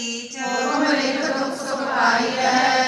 reach ਹੁਕਮ ਲਿਖ ਦੁਖ ਸੁਖ ਪਾਈਐ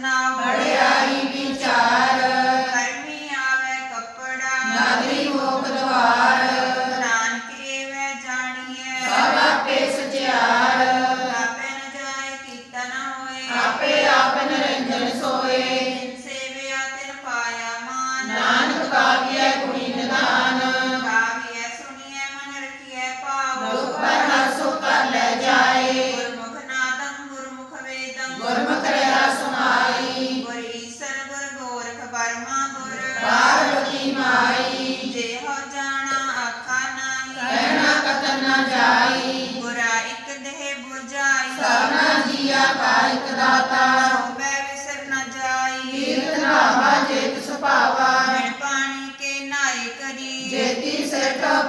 now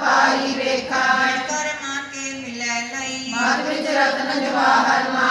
पाई रेखाण कर्मा के मिलै लई माधुर्य रत्न जवाहर मा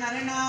हरणौ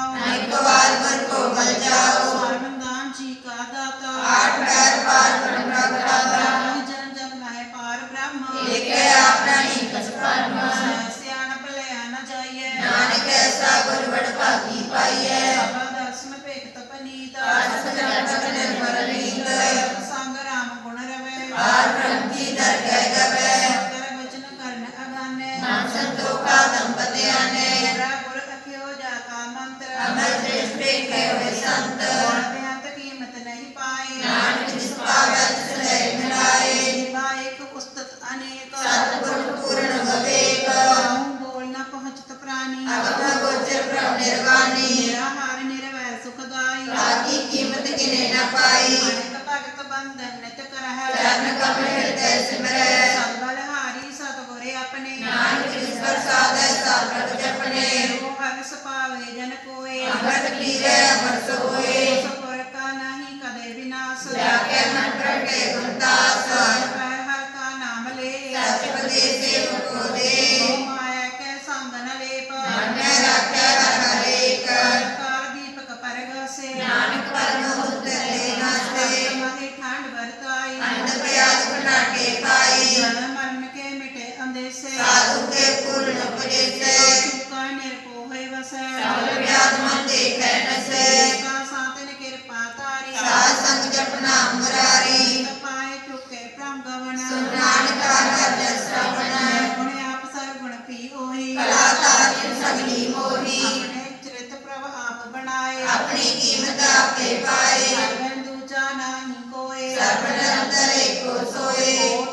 ਆਪਣੀ ਕੀਮਤ ਆਪੇ ਪਾਏ ਸਰਬਨ ਦੂਜਾ ਨਾਹੀ ਕੋਏ ਸਰਬਨ ਅੰਤਰੇ ਕੋ ਸੋਏ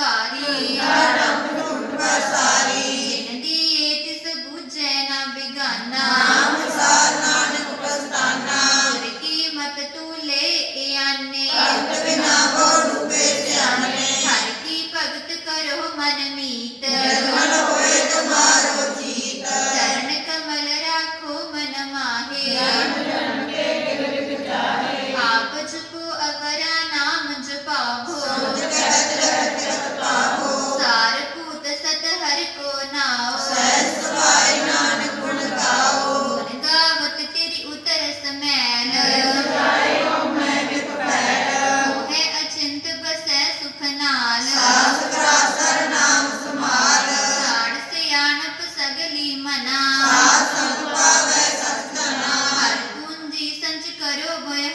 的女 કરો ભય